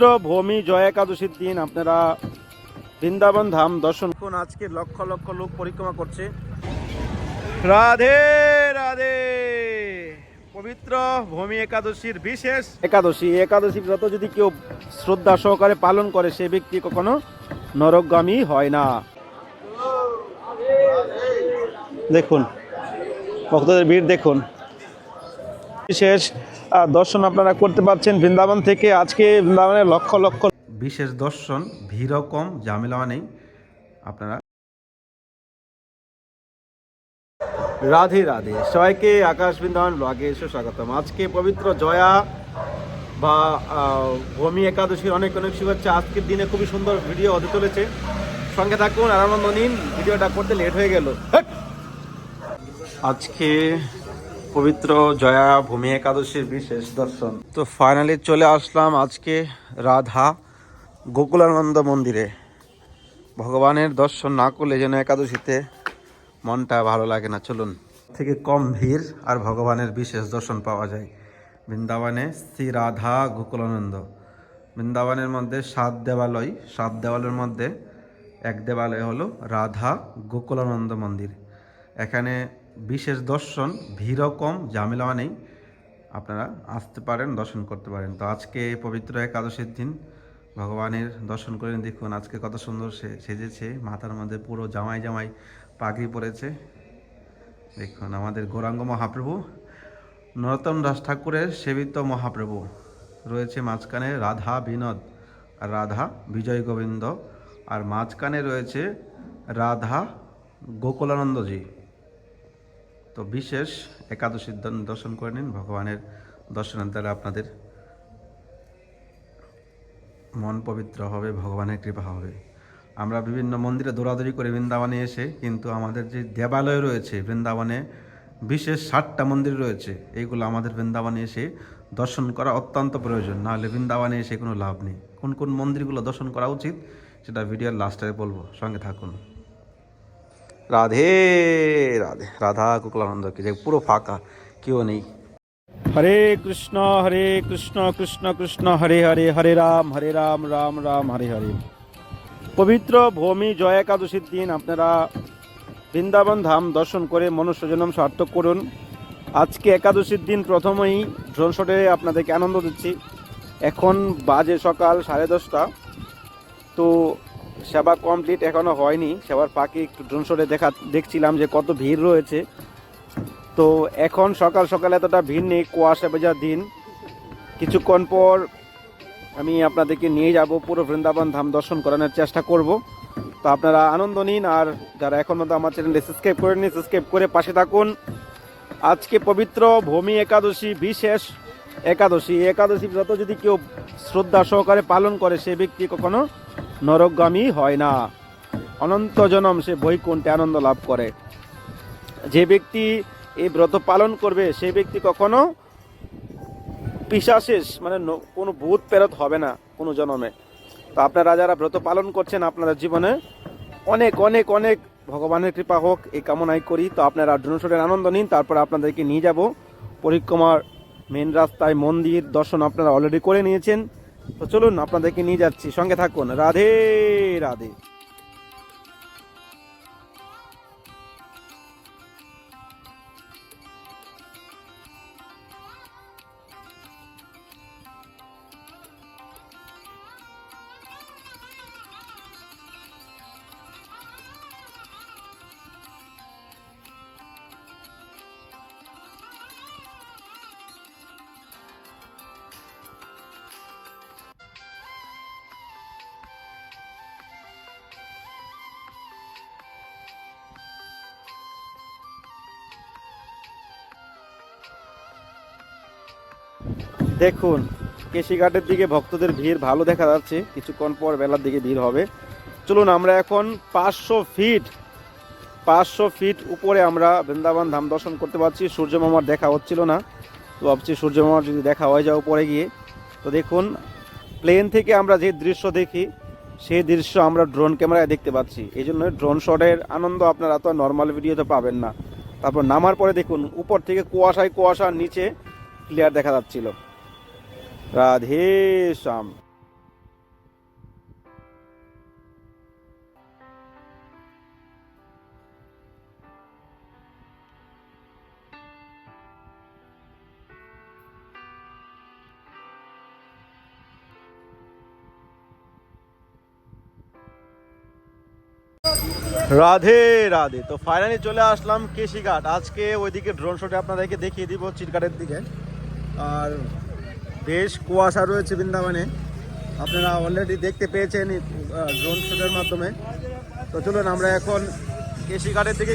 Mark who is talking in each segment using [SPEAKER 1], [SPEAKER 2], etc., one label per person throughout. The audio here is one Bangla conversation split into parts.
[SPEAKER 1] পবিত্র ভূমি জয় একাদশীর দিন আপনারা বৃন্দাবন ধাম দর্শন করুন আজকে লক্ষ লক্ষ লোক পরিক্রমা করছে রাধে রাধে পবিত্র ভূমি একাদশীর বিশেষ একাদশী একাদশী ব্রত যদি কেউ শ্রদ্ধা সহকারে পালন করে সে ব্যক্তি কখনো নরকগামী হয় না দেখুন ভক্তদের ভিড় দেখুন বিশেষ দর্শন আপনারা করতে পারছেন বৃন্দাবন থেকে আজকে বৃন্দাবনের লক্ষ লক্ষ বিশেষ দর্শন ভিড়ও কম ঝামেলা নেই আপনারা রাধে রাধে সবাইকে আকাশ বৃন্দাবন ব্লগে স্বাগতম আজকে পবিত্র জয়া বা ভূমি একাদশীর অনেক অনেক শুভেচ্ছা আজকের দিনে খুবই সুন্দর ভিডিও হতে চলেছে সঙ্গে থাকুন আনন্দ নিন ভিডিওটা করতে লেট হয়ে গেল আজকে পবিত্র জয়া ভূমি একাদশীর বিশেষ দর্শন তো ফাইনালি চলে আসলাম আজকে রাধা গোকুলানন্দ মন্দিরে ভগবানের দর্শন না করলে যেন একাদশীতে মনটা ভালো লাগে না চলুন থেকে কম ভিড় আর ভগবানের বিশেষ দর্শন পাওয়া যায় বৃন্দাবনে শ্রী রাধা গোকুলানন্দ বৃন্দাবনের মধ্যে সাত দেবালয় সাত দেওয়ালের মধ্যে এক দেবালয় হলো রাধা গোকুলানন্দ মন্দির এখানে বিশেষ দর্শন ভিড় কম ঝামেলা নেই আপনারা আসতে পারেন দর্শন করতে পারেন তো আজকে পবিত্র একাদশীর দিন ভগবানের দর্শন করেন দেখুন আজকে কত সুন্দর সে সেজেছে মাথার মধ্যে পুরো জামাই জামাই পাগড়ি পড়েছে দেখুন আমাদের গৌরাঙ্গ মহাপ্রভু নরতন দাস ঠাকুরের সেবিত মহাপ্রভু রয়েছে মাঝখানে রাধা বিনোদ আর রাধা বিজয় গোবিন্দ আর মাঝখানে রয়েছে রাধা গোকুলানন্দজি তো বিশেষ একাদশীর দর্শন করে নিন ভগবানের দর্শনের দ্বারা আপনাদের মন পবিত্র হবে ভগবানের কৃপা হবে আমরা বিভিন্ন মন্দিরে দৌড়াদৌড়ি করে বৃন্দাবনে এসে কিন্তু আমাদের যে দেবালয় রয়েছে বৃন্দাবনে বিশেষ ষাটটা মন্দির রয়েছে এইগুলো আমাদের বৃন্দাবনে এসে দর্শন করা অত্যন্ত প্রয়োজন নাহলে বৃন্দাবনে এসে কোনো লাভ নেই কোন কোন মন্দিরগুলো দর্শন করা উচিত সেটা ভিডিওর লাস্টে বলবো সঙ্গে থাকুন রাধে রাধে রাধা কুকলানন্দ যে পুরো ফাঁকা কেউ নেই হরে কৃষ্ণ হরে কৃষ্ণ কৃষ্ণ কৃষ্ণ হরে হরে হরে রাম হরে রাম রাম রাম হরে হরে পবিত্র ভূমি জয় একাদশীর দিন আপনারা বৃন্দাবন ধাম দর্শন করে মনুষ্যজনম সার্থক করুন আজকে একাদশীর দিন প্রথমেই ড্রোন শটে আপনাদেরকে আনন্দ দিচ্ছি এখন বাজে সকাল সাড়ে দশটা তো সেবা কমপ্লিট এখনও হয়নি সেবার পাখি একটু ড্রোন দেখা দেখছিলাম যে কত ভিড় রয়েছে তো এখন সকাল সকাল এতটা ভিড় নেই কুয়াশা বেজার দিন কিছুক্ষণ পর আমি আপনাদেরকে নিয়ে যাব পুরো বৃন্দাবন ধাম দর্শন করানোর চেষ্টা করব তো আপনারা আনন্দ নিন আর যারা এখন মতো আমার চ্যানেলে সাবস্ক্রাইব করেনি সাবস্ক্রাইব করে পাশে থাকুন আজকে পবিত্র ভূমি একাদশী বিশেষ একাদশী একাদশী যত যদি কেউ শ্রদ্ধা সহকারে পালন করে সে ব্যক্তি কখনো নরকগামী হয় না অনন্ত জনম সে বৈকুণ্ঠে আনন্দ লাভ করে যে ব্যক্তি এই ব্রত পালন করবে সে ব্যক্তি কখনো পিসাশেষ মানে কোনো ভূত পেরত হবে না কোনো জনমে তো আপনারা যারা ব্রত পালন করছেন আপনারা জীবনে অনেক অনেক অনেক ভগবানের কৃপা হোক এই কামনাই করি তো আপনারা ডোনেশনের আনন্দ নিন তারপর আপনাদেরকে নিয়ে যাব পরিক্রমার মেন রাস্তায় মন্দির দর্শন আপনারা অলরেডি করে নিয়েছেন তো চলুন আপনাদেরকে নিয়ে যাচ্ছি সঙ্গে থাকুন রাধে রাধে দেখুন কেশিঘাটের দিকে ভক্তদের ভিড় ভালো দেখা যাচ্ছে কিছুক্ষণ পর বেলার দিকে ভিড় হবে চলুন আমরা এখন পাঁচশো ফিট পাঁচশো ফিট উপরে আমরা বৃন্দাবন ধাম দর্শন করতে পারছি মামার দেখা হচ্ছিল না তো ভাবছি মামার যদি দেখা হয়ে যায় উপরে গিয়ে তো দেখুন প্লেন থেকে আমরা যে দৃশ্য দেখি সেই দৃশ্য আমরা ড্রোন ক্যামেরায় দেখতে পাচ্ছি এই জন্য ড্রোন শটের আনন্দ আপনারা তো নর্মাল ভিডিওতে পাবেন না তারপর নামার পরে দেখুন উপর থেকে কুয়াশায় কুয়াশার নিচে ক্লিয়ার দেখা যাচ্ছিল শ্যাম রাধে রাধে তো ফাইনালি চলে আসলাম কেশিঘাট আজকে ওইদিকে ড্রোন শটে আপনাদেরকে দেখিয়ে দিব চিটঘাটের দিকে আর বেশ কুয়াশা রয়েছে বৃন্দাবনে আপনারা অলরেডি দেখতে পেয়েছেন ড্রোন শুটের মাধ্যমে তো চলুন আমরা এখন কেশিঘাটের ঘাটের দিকে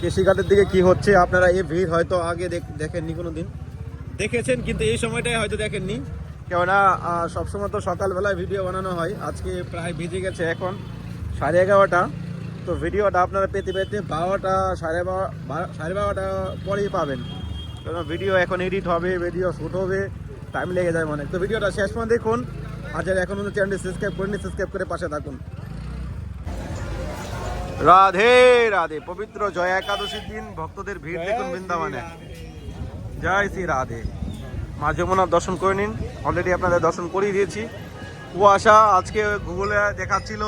[SPEAKER 1] কেশিঘাটের ঘাটের দিকে কি হচ্ছে আপনারা এই ভিড় হয়তো আগে দেখেননি কোনো দিন দেখেছেন কিন্তু এই সময়টাই হয়তো দেখেননি কেননা সবসময় তো সকালবেলায় ভিডিও বানানো হয় আজকে প্রায় ভিজে গেছে এখন সাড়ে এগারোটা তো ভিডিওটা আপনারা পেতে পেতে বারোটা সাড়ে বারো সাড়ে বারোটা পরেই পাবেন কারণ ভিডিও এখন এডিট হবে ভিডিও শ্যুট হবে টাইম লেগে যাবে অনেক তো ভিডিওটা শেষ পর্যন্ত দেখুন আর যারা এখন চ্যানেলটি সাবস্ক্রাইব করেনি সাবস্ক্রাইব করে পাশে থাকুন রাধে রাধে পবিত্র জয়া একাদশীর দিন ভক্তদের ভিড় দেখুন বৃন্দাবনে জয় শ্রী রাধে মা যমুনার দর্শন করে নিন অলরেডি আপনাদের দর্শন করিয়ে দিয়েছি কুয়াশা আজকে গুগলে দেখাচ্ছিল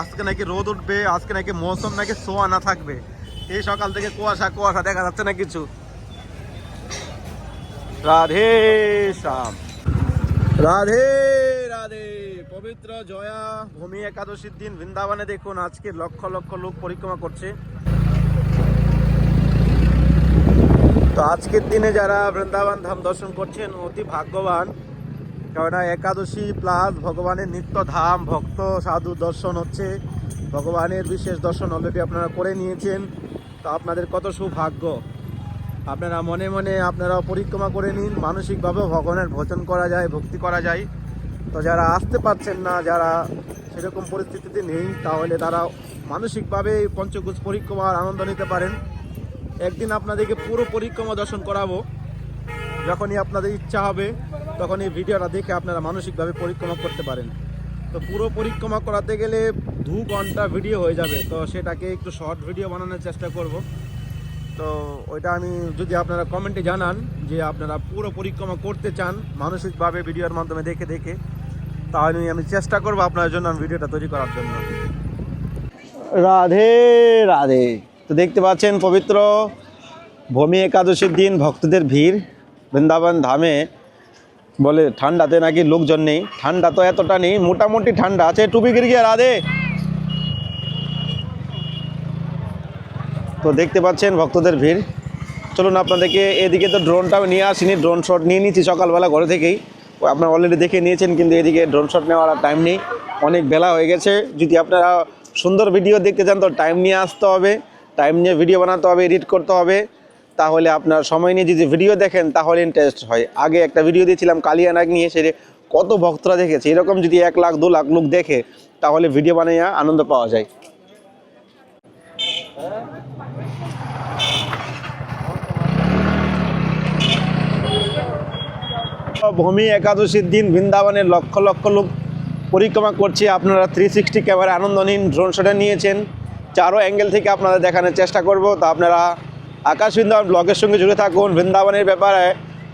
[SPEAKER 1] আজকে নাকি রোদ উঠবে আজকে নাকি মৌসুম নাকি সোয়া না থাকবে এই সকাল থেকে কুয়াশা কুয়াশা দেখা যাচ্ছে না কিছু রাধে শ্যাম রাধে রাধে পবিত্র জয়া ভূমি একাদশীর দিন বৃন্দাবনে দেখুন আজকে লক্ষ লক্ষ লোক পরিক্রমা করছে তো আজকের দিনে যারা বৃন্দাবন ধাম দর্শন করছেন অতি ভাগ্যবান কেননা একাদশী প্লাস ভগবানের নিত্য ধাম ভক্ত সাধু দর্শন হচ্ছে ভগবানের বিশেষ দর্শন অলরেডি আপনারা করে নিয়েছেন তো আপনাদের কত সৌভাগ্য আপনারা মনে মনে আপনারা পরিক্রমা করে নিন মানসিকভাবে ভগবানের ভোজন করা যায় ভক্তি করা যায় তো যারা আসতে পারছেন না যারা সেরকম পরিস্থিতিতে নেই তাহলে তারা মানসিকভাবে পঞ্চকোষ পরিক্রমার আনন্দ নিতে পারেন একদিন আপনাদেরকে পুরো পরিক্রমা দর্শন করাবো যখনই আপনাদের ইচ্ছা হবে তখন এই ভিডিওটা দেখে আপনারা মানসিকভাবে পরিক্রমা করতে পারেন তো পুরো পরিক্রমা করাতে গেলে দু ঘন্টা ভিডিও হয়ে যাবে তো সেটাকে একটু শর্ট ভিডিও বানানোর চেষ্টা করব তো ওইটা আমি যদি আপনারা কমেন্টে জানান যে আপনারা পুরো পরিক্রমা করতে চান মানসিকভাবে ভিডিওর মাধ্যমে দেখে দেখে তাহলে আমি চেষ্টা করবো আপনার জন্য আমি ভিডিওটা তৈরি করার জন্য রাধে রাধে তো দেখতে পাচ্ছেন পবিত্র ভূমি একাদশীর দিন ভক্তদের ভিড় বৃন্দাবন ধামে বলে ঠান্ডাতে নাকি লোকজন নেই ঠান্ডা তো এতটা নেই মোটামুটি ঠান্ডা আছে টুপি গিয়ে রাধে তো দেখতে পাচ্ছেন ভক্তদের ভিড় চলুন আপনাদেরকে এদিকে তো ড্রোনটাও নিয়ে আসিনি ড্রোন শট নিয়ে নিয়েছি সকালবেলা ঘরে থেকেই আপনারা অলরেডি দেখে নিয়েছেন কিন্তু এদিকে ড্রোন শট নেওয়ার আর টাইম নেই অনেক বেলা হয়ে গেছে যদি আপনারা সুন্দর ভিডিও দেখতে চান তো টাইম নিয়ে আসতে হবে টাইম নিয়ে ভিডিও বানাতে হবে এডিট করতে হবে তাহলে আপনার সময় নিয়ে যদি ভিডিও দেখেন তাহলে ইন্টারেস্ট হয় আগে একটা ভিডিও দিয়েছিলাম কালিয়ানাগ নিয়ে সেটা কত ভক্তরা দেখেছে এরকম যদি এক লাখ দু লাখ লোক দেখে তাহলে ভিডিও বানিয়ে আনন্দ পাওয়া যায় ভূমি একাদশীর দিন বৃন্দাবনে লক্ষ লক্ষ লোক পরিক্রমা করছে আপনারা থ্রি সিক্সটি ক্যামেরা আনন্দ নিন ড্রোন শটে নিয়েছেন চারো অ্যাঙ্গেল থেকে আপনাদের দেখানোর চেষ্টা করব তা আপনারা আকাশ বৃন্দাবন ব্লগের সঙ্গে জুড়ে থাকুন বৃন্দাবনের ব্যাপারে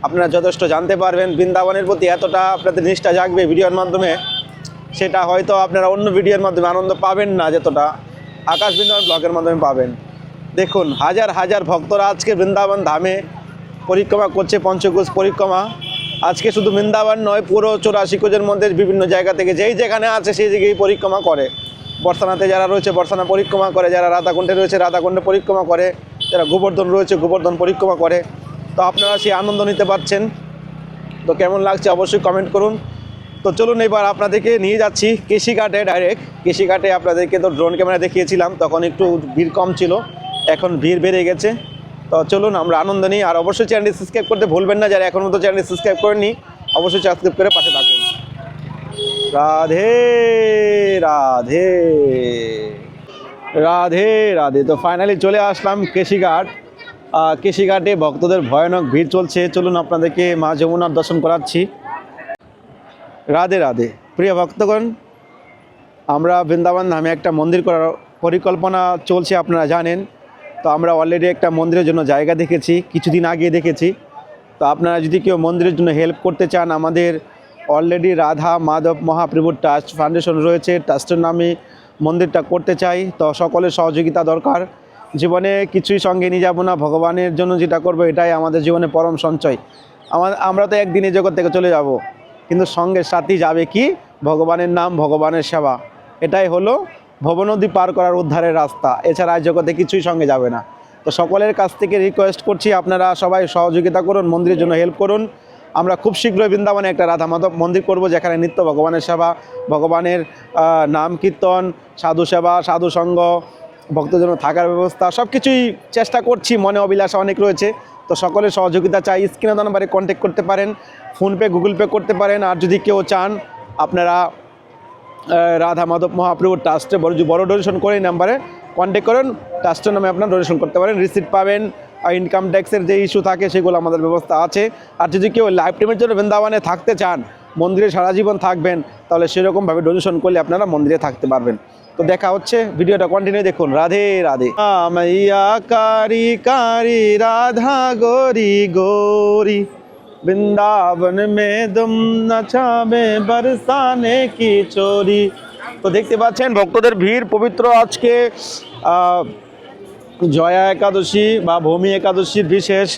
[SPEAKER 1] আপনারা যথেষ্ট জানতে পারবেন বৃন্দাবনের প্রতি এতটা আপনাদের নিষ্ঠা জাগবে ভিডিওর মাধ্যমে সেটা হয়তো আপনারা অন্য ভিডিওর মাধ্যমে আনন্দ পাবেন না যতটা আকাশ বৃন্দাবন ব্লগের মাধ্যমে পাবেন দেখুন হাজার হাজার ভক্তরা আজকে বৃন্দাবন ধামে পরিক্রমা করছে পঞ্চকোষ পরিক্রমা আজকে শুধু বৃন্দাবন নয় পুরো চৌরাশি কোচের মধ্যে বিভিন্ন জায়গা থেকে যেই যেখানে আছে সেই জায়গায় পরিক্রমা করে বর্ষানাতে যারা রয়েছে বর্ষানা পরিক্রমা করে যারা রাধাকুণ্ডে রয়েছে রাধাকুণ্ডে পরিক্রমা করে যারা গোবর্ধন রয়েছে গোবর্ধন পরিক্রমা করে তো আপনারা সেই আনন্দ নিতে পারছেন তো কেমন লাগছে অবশ্যই কমেন্ট করুন তো চলুন এবার আপনাদেরকে নিয়ে যাচ্ছি কেশিঘাটে ডাইরেক্ট কেশিঘাটে আপনাদেরকে তো ড্রোন ক্যামেরা দেখিয়েছিলাম তখন একটু ভিড় কম ছিল এখন ভিড় বেড়ে গেছে তো চলুন আমরা আনন্দ নিই আর অবশ্যই চ্যানেলটি সাবস্ক্রাইব করতে ভুলবেন না যারা এখন মতো চ্যানেলটি সাবস্ক্রাইব করেননি অবশ্যই সাবস্ক্রাইব করে পাশে থাকুন রাধে রাধে রাধে রাধে তো ফাইনালি চলে আসলাম কেশিঘাট কেশিঘাটে ভক্তদের ভয়ানক ভিড় চলছে চলুন আপনাদেরকে মা যমুনার দর্শন করাচ্ছি রাধে রাধে প্রিয় ভক্তগণ আমরা বৃন্দাবন ধামে একটা মন্দির করার পরিকল্পনা চলছে আপনারা জানেন তো আমরা অলরেডি একটা মন্দিরের জন্য জায়গা দেখেছি কিছুদিন আগে দেখেছি তো আপনারা যদি কেউ মন্দিরের জন্য হেল্প করতে চান আমাদের অলরেডি রাধা মাধব মহাপ্রভুর ট্রাস্ট ফাউন্ডেশন রয়েছে ট্রাস্টের নামে মন্দিরটা করতে চাই তো সকলের সহযোগিতা দরকার জীবনে কিছুই সঙ্গে নিয়ে যাবো না ভগবানের জন্য যেটা করবো এটাই আমাদের জীবনে পরম সঞ্চয় আমার আমরা তো একদিনে জগৎ থেকে চলে যাব কিন্তু সঙ্গে সাথী যাবে কি ভগবানের নাম ভগবানের সেবা এটাই হলো ভবনদী পার করার উদ্ধারের রাস্তা এছাড়া জগতে কিছুই সঙ্গে যাবে না তো সকলের কাছ থেকে রিকোয়েস্ট করছি আপনারা সবাই সহযোগিতা করুন মন্দিরের জন্য হেল্প করুন আমরা খুব শীঘ্রই বৃন্দাবনে একটা রাধা মাধব মন্দির করব যেখানে নিত্য ভগবানের সেবা ভগবানের নাম কীর্তন সাধু সেবা সাধু সঙ্গ ভক্তজন থাকার ব্যবস্থা সব কিছুই চেষ্টা করছি মনে অভিলাষা অনেক রয়েছে তো সকলের সহযোগিতা চাই স্ক্রিনে নাম্বারে কন্ট্যাক্ট করতে পারেন ফোনপে গুগল পে করতে পারেন আর যদি কেউ চান আপনারা রাধা মাধব মহাপ্রভুর ট্রাস্টে বড় বড় ডোনেশন করে নাম্বারে কন্ট্যাক্ট করেন ট্রাস্টের নামে আপনারা ডোনেশন করতে পারেন রিসিপ্ট পাবেন আর ইনকাম ট্যাক্সের যে ইস্যু থাকে সেগুলো আমাদের ব্যবস্থা আছে আর যদি কেউ লাইফ টাইমের জন্য বৃন্দাবনে থাকতে চান মন্দিরে সারা জীবন থাকবেন তাহলে সেরকমভাবে ডোনেশন করলে আপনারা মন্দিরে থাকতে পারবেন তো দেখা হচ্ছে ভিডিওটা কন্টিনিউ দেখুন রাধে রাধে মাইয়া কারি কারি রাধা গরি গৌরী বৃন্দাবন মে দুম নাচাবে বরসানে কি চোরি তো দেখতে পাচ্ছেন ভক্তদের ভিড় পবিত্র আজকে জয়া একাদশী বা ভূমি একাদশীর বিশেষ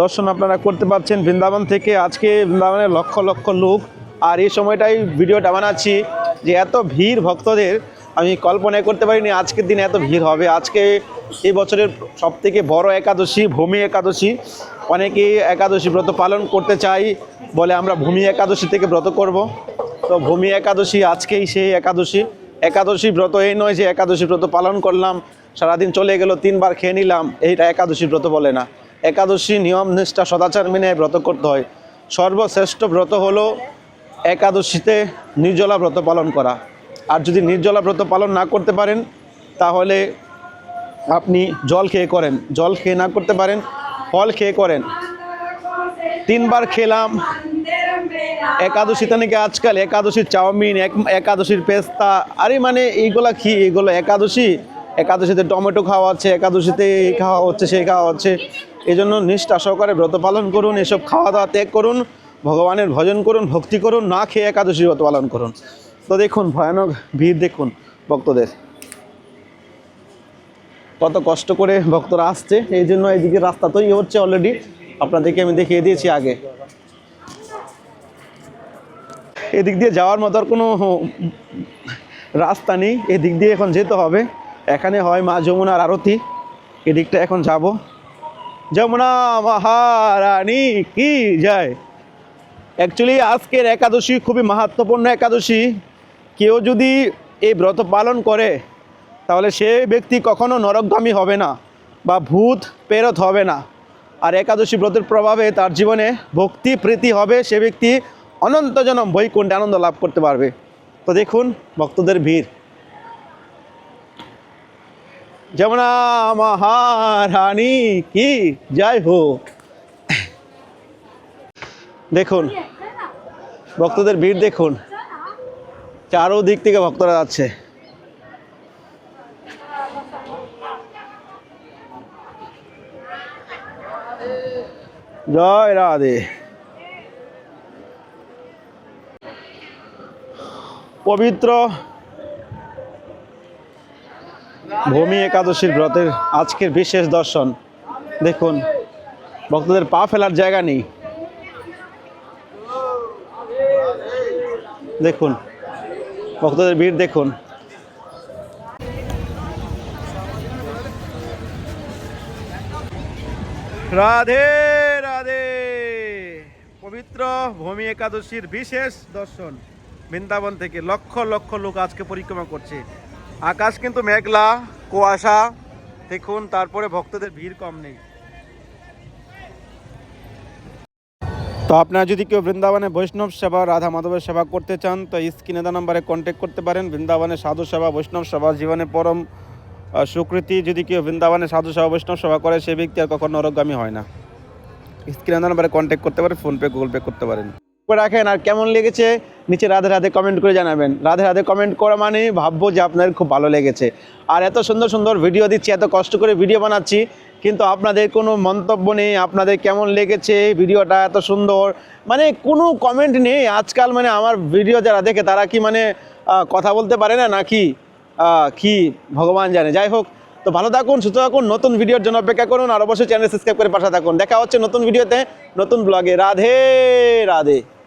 [SPEAKER 1] দর্শন আপনারা করতে পারছেন বৃন্দাবন থেকে আজকে বৃন্দাবনের লক্ষ লক্ষ লোক আর এই সময়টাই ভিডিওটা বানাচ্ছি যে এত ভিড় ভক্তদের আমি কল্পনা করতে পারিনি আজকের দিনে এত ভিড় হবে আজকে এই বছরের সবথেকে বড় একাদশী ভূমি একাদশী অনেকেই একাদশী ব্রত পালন করতে চাই বলে আমরা ভূমি একাদশী থেকে ব্রত করব তো ভূমি একাদশী আজকেই সেই একাদশী একাদশী ব্রত এই নয় যে একাদশী ব্রত পালন করলাম সারাদিন চলে গেল তিনবার খেয়ে নিলাম এইটা একাদশী ব্রত বলে না একাদশী নিয়ম নিষ্ঠা সদাচার মেনে ব্রত করতে হয় সর্বশ্রেষ্ঠ ব্রত হলো একাদশীতে নির্জলা ব্রত পালন করা আর যদি নির্জলা ব্রত পালন না করতে পারেন তাহলে আপনি জল খেয়ে করেন জল খেয়ে না করতে পারেন ফল খেয়ে করেন তিনবার খেলাম একাদশীতে নাকি আজকাল একাদশীর চাউমিন একাদশীর পেস্তা আরে মানে এইগুলা কি এইগুলো একাদশী একাদশীতে টমেটো খাওয়া হচ্ছে একাদশীতে এই খাওয়া হচ্ছে সেই খাওয়া হচ্ছে এই জন্য নিষ্ঠা সহকারে ব্রত পালন করুন এসব খাওয়া দাওয়া ত্যাগ করুন ভগবানের ভজন করুন ভক্তি করুন না খেয়ে একাদশী ব্রত পালন করুন তো দেখুন ভয়ানক ভিড় দেখুন ভক্তদের কত কষ্ট করে ভক্তরা আসছে এই জন্য এইদিকে রাস্তা তৈরি হচ্ছে অলরেডি আপনাদেরকে আমি দেখিয়ে দিয়েছি আগে এদিক দিয়ে যাওয়ার মতো আর কোনো রাস্তা নেই এদিক দিয়ে এখন যেতে হবে এখানে হয় মা যমুনার আরতি এদিকটা এখন যাব যমুনা মহারানী কি যায় অ্যাকচুয়ালি আজকের একাদশী খুবই মাহাত্মপূর্ণ একাদশী কেউ যদি এই ব্রত পালন করে তাহলে সে ব্যক্তি কখনো নরকগামী হবে না বা ভূত পেরত হবে না আর একাদশী ব্রতের প্রভাবে তার জীবনে ভক্তি প্রীতি হবে সে ব্যক্তি অনন্তজনম বৈকুণ্ঠে আনন্দ লাভ করতে পারবে তো দেখুন ভক্তদের ভিড় যমুনা মহারানী কি যাই হো দেখুন ভক্তদের ভিড় দেখুন চারো দিক থেকে ভক্তরা যাচ্ছে জয় রাধে পবিত্র ভূমি একাদশীর ব্রতের আজকের বিশেষ দর্শন দেখুন ভক্তদের পা ফেলার জায়গা নেই দেখুন ভক্তদের ভিড় দেখুন রাধে পবিত্র ভূমি একাদশীর বিশেষ দর্শন বৃন্দাবন থেকে লক্ষ লক্ষ লোক আজকে পরিক্রমা করছে আকাশ কিন্তু মেঘলা কুয়াশা দেখুন তারপরে ভক্তদের ভিড় কম নেই তো আপনারা যদি কেউ বৃন্দাবনে বৈষ্ণব সেবা রাধা মাধবের সেবা করতে চান তো স্ক্রিনে দা নাম্বারে কন্ট্যাক্ট করতে পারেন বৃন্দাবনে সাধু সেবা বৈষ্ণব সেবা জীবনে পরম স্বীকৃতি যদি কেউ বৃন্দাবনে সাধু সেবা বৈষ্ণব সেবা করে সে ব্যক্তি আর কখনো নরগামী হয় না স্ক্রিনে নাম্বারে কন্ট্যাক্ট করতে পারেন ফোনপে গুগল পে করতে পারেন রাখেন আর কেমন লেগেছে নিচে রাধে রাধে কমেন্ট করে জানাবেন রাধে রাধে কমেন্ট করা মানে ভাববো যে আপনাদের খুব ভালো লেগেছে আর এত সুন্দর সুন্দর ভিডিও দিচ্ছি এত কষ্ট করে ভিডিও বানাচ্ছি কিন্তু আপনাদের কোনো মন্তব্য নেই আপনাদের কেমন লেগেছে ভিডিওটা এত সুন্দর মানে কোনো কমেন্ট নেই আজকাল মানে আমার ভিডিও যারা দেখে তারা কি মানে কথা বলতে পারে না নাকি কি ভগবান জানে যাই হোক তো ভালো থাকুন সুস্থ থাকুন নতুন ভিডিওর জন্য অপেক্ষা করুন আর অবশ্যই চ্যানেল সাবস্ক্রাইব করে পাশে থাকুন দেখা হচ্ছে নতুন ভিডিওতে নতুন ব্লগে রাধে রাধে